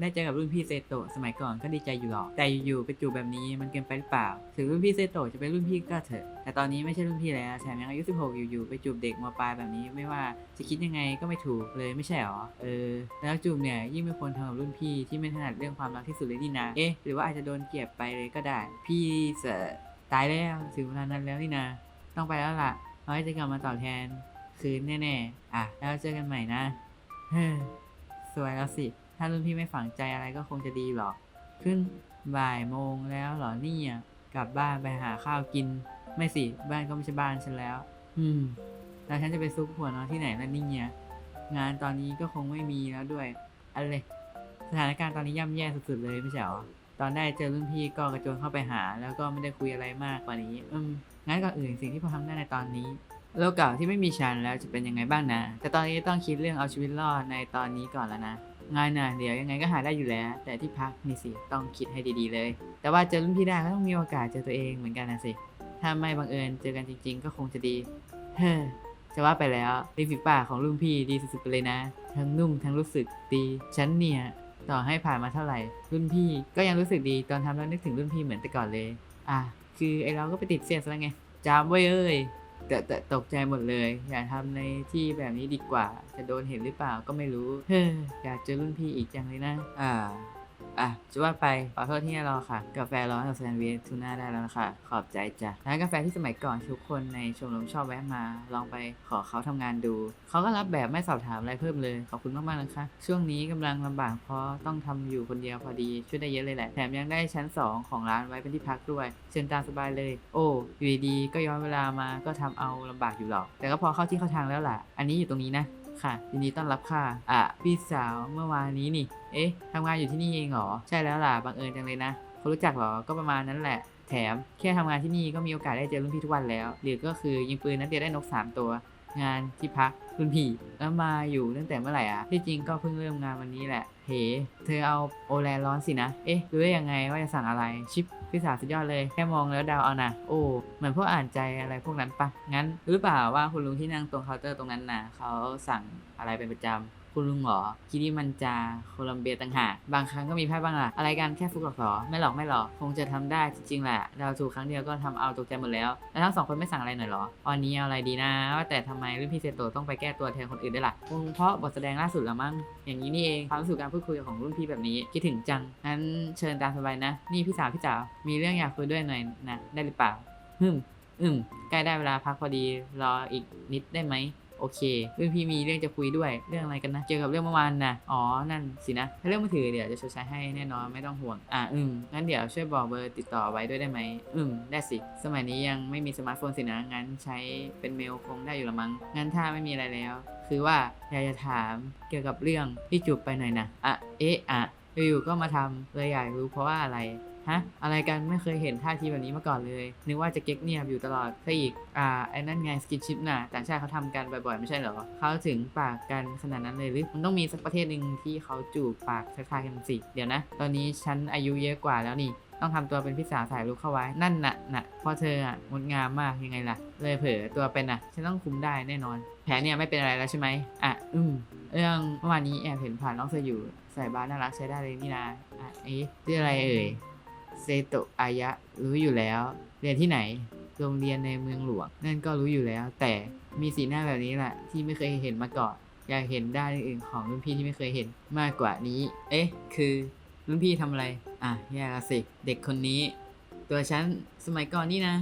ได้เจอกับรุ่นพี่เซโตะสมัยก่อนก็ดีใจอยู่หรอก แต่อยู่ๆไปจูบแบบนี้มันเกินไปหรือเปล่า ถึงรุ่นพี่เซโตะจะเป็นรุ่นพี่ก็เถอะ แต่ตอนนี้ไม่ใช่รุ่นพี่แล้วแถมยังอายุ 16 อยู่ๆไปจูบเด็กมาปลายแบบนี้ไม่ว่าจะคิดยังไงก็ไม่ถูกเลยไม่ใช่หรอ เออ แล้วจูบเนี่ยยิ่งไม่ควรทำกับรุ่นพี่ที่ไม่ถนัดเรื่องความรักที่สุดเลยนี่นะ เอ๊ะหรือว่าอาจจะโดนเกลียดไปเลยก็ได้ พี่เสตายแล้วถึงเวลานั้นแล้วนี่นะ ต้องไปแล้วล่ะเอาไว้จะกลับมาตอบแทนคืนแน่ๆ อะ แล้วเจอกันใหม่นะ เฮ้สวยแล้วสิ ถ้ารุ่นพี่ไม่ฝังใจอะไรก็คงจะดีหรอก ขึ้นบ่ายโมงแล้วเหรอเนี่ยกลับบ้านไปหาข้าวกิน ไม่สิ บ้านก็ไม่ใช่บ้านฉันแล้ว อืม แล้วฉันจะไปซุกหัวนอนที่ไหนล่ะเนี่ยงานตอนนี้ก็คงไม่มีแล้วด้วยอะไรสถานการณ์ตอนนี้ย่ำแย่สุดๆเลยไม่ใช่หรอตอนได้เจอรุ่นพี่ก็กระโจนเข้าไปหา แล้วก็ไม่ได้คุยอะไรมากกว่านี้ อืมงั้นก่อนอื่นสิ่งที่พอทำได้ในตอนนี้โลกเก่าที่ไม่มีฉันแล้วจะเป็นยังไงบ้างนะ แต่ตอนนี้ต้องคิดเรื่องเอาชีวิตรอดในตอนนี้ก่อนแล้วนะ งานน่ะเดี๋ยวยังไงก็หาได้อยู่แล้ว แต่ที่พักนี่สิต้องคิดให้ดีๆเลย แต่ว่าเจอรุ่นพี่ได้ก็ต้องมีโอกาสเจอตัวเองเหมือนกันนะสิถ้าไม่บังเอิญเจอกันจริง ๆ ก็คงจะดีเฮ้อจะว่าไปแล้วริมฝีปากของรุ่นพี่ดีสุดๆไปเลยนะ ทั้งนุ่มทั้งรู้สึกดีฉันเนี่ยต่อให้ผ่านมาเท่าไหร่ รุ่นพี่ก็ยังรู้สึกดีตอนทำแล้วนึกถึงรุ่นพี่เหมือนแต่ก่อนเลย อะคือไอเราก็ไปติดเสียซะแล้วไงจามไว้เอ้ย แต่แต่ตกใจหมดเลย อย่าทำในที่แบบนี้ดีกว่า จะโดนเห็นหรือเปล่าก็ไม่รู้ เฮ้ออยากเจอรุ่นพี่อีกจังเลยนะ อ่า อะจะว่าไปขอโทษที่รอค่ะ กาแฟร้อนกับแซนด์วิชทูน่าได้แล้วนะคะ ขอบใจจ้ะร้านกาแฟที่สมัยก่อนทุกคนในชมรมชอบแวะมา ลองไปขอเขาทำงานดู เขาก็รับแบบไม่สอบถามอะไรเพิ่มเลย ขอบคุณมากๆนะคะ ช่วงนี้กำลังลำบากเพราะต้องทำอยู่คนเดียวพอดีช่วยได้เยอะเลยแหละ แถมยังได้ชั้น 2 ของร้านไว้เป็นที่พักด้วย เชิญตามสบายเลย โอ้อยู่ดีๆก็ย้อนเวลามาก็ทำเอาลำบากอยู่หรอก แต่ก็พอเข้าที่เข้าทางแล้วล่ะ อันนี้อยู่ตรงนี้นะ ค่ะยินดีต้อนรับค่ะ อะ พี่สาวเมื่อวานนี้นี่ เอ๊ะทำงานอยู่ที่นี่เองเหรอ ใช่แล้วล่ะ บังเอิญจังเลยนะเขารู้จักเหรอ ก็ประมาณนั้นแหละ แถมแค่ทำงานที่นี่ก็มีโอกาสได้เจอรุ่นพี่ทุกวันแล้ว หรือก็คือยิงปืนนัดเดียวได้นก 3 ตัว งานที่พักรุ่นพี่แล้วมาอยู่ตั้งแต่เมื่อไหร่อะที่จริงก็เพิ่งเริ่มงานวันนี้แหละเฮ้เธอเอาโอแลร้อนสินะ เอ๊ะรู้ได้ยังไงว่าจะสั่งอะไรชิปพี่สาวสุดยอดเลยแค่มองแล้วเดาวเอานะโอ้เหมือนพวกอ่านใจอะไรพวกนั้นปะงั้นรู้หรือเปล่าว่าคุณลุงที่นั่งตรงเคาน์เตอร์ตรงนั้นน่ะเขาสั่งอะไรเป็นประจำ คุณลุงเหรอคิริมันจาโคลัมเบียต่างหากบางครั้งก็มีพลาดบ้างล่ะอะไรกันแค่ฟุกหรอกเหรอไม่หรอกไม่หรอกคงจะทำได้จริงๆแหละเราถูกครั้งเดียวก็ทำเอาตกใจหมดแล้วแล้วทั้งสองคนไม่สั่งอะไรหน่อยเหรอวันนี้เอาอะไรดีนะ ว่าแต่ทำไมรุ่นพี่เซโตต้องไปแก้ตัวแทนคนอื่นได้ล่ะคงเพราะบทแสดงล่าสุดละมั้งอย่างนี้นี่เองความรู้สึกการพูดคุยของรุ่นพี่แบบนี้คิดถึงจังงั้นเชิญตามสบายนะ นี่พี่สาวพี่จ๋ามีเรื่องอยากคุยด้วยหน่อยนะได้หรือเปล่าฮึมอืมใกล้ได้เวลาพักพอดีรออีกนิดได้ไหม โอเครุ่นพี่มีเรื่องจะคุยด้วยเรื่องอะไรกันนะเกี่ยวกับเรื่องเมื่อวานนะอ๋อนั่นสินะถ้าเรื่องมือถือเดี๋ยวจะชดใช้ให้แน่นอนไม่ต้องห่วงอะอืมงั้นเดี๋ยวช่วยบอกเบอร์ติดต่อไว้ด้วยได้ไหมอืมได้สิ สมัยนี้ยังไม่มีสมาร์ทโฟนสินะงั้นใช้เป็นเมลคงได้อยู่ละมั้งงั้นถ้าไม่มีอะไรแล้ว คือว่าอยากจะถามเกี่ยวกับเรื่องที่จูบไปหน่อยนะอะเอ๊ะอะอยู่ๆก็มาทำเลยอยากรู้เพราะว่าอะไร ฮะ อะไรกันไม่เคยเห็นท่าทีแบบนี้มาก่อนเลย นึกว่าจะเก๊กเงียบอยู่ตลอดซะอีก อ่า ไอ้นั่นไงสกินชิปน่ะต่างชาติเขาทำกันบ่อยๆ ไม่ใช่เหรอ เขาถึงปากกันขนาดนั้นเลยหรือ มันต้องมีสักประเทศหนึ่งที่เขาจูบปากคล้ายกันสิ เดี๋ยวนะ ตอนนี้ฉันอายุเยอะกว่าแล้วนี่ต้องทำตัวเป็นพี่สาวถ่ายรูปเข้าไว้ นั่นน่ะน่ะพอเธออะงดงามมากยังไงล่ะ เลยเผลอตัวเป็นอะ ฉันต้องคุมได้แน่นอน แผลเนี่ยไม่เป็นอะไรแล้วใช่ไหมอะ อืม เรื่องเมื่อวานนี้แอบเห็นผ่านน้องเธออยู่ ใส่บาสน่ารักใช้ได้เลยนี่นะอะเอ๊ะชื่ออะไรเอ่ย เซโตะอายะรู้อยู่แล้ว เรียนที่ไหน โรงเรียนในเมืองหลวง นั่นก็รู้อยู่แล้ว แต่มีสีหน้าแบบนี้แหละที่ไม่เคยเห็นมาก่อน อยากเห็นด้านอื่นของรุ่นพี่ที่ไม่เคยเห็นมากกว่านี้ เอ๊ะ คือรุ่นพี่ทำอะไร อะแย่ละสิ เด็กคนนี้ ตัวฉันสมัยก่อนนี่นะ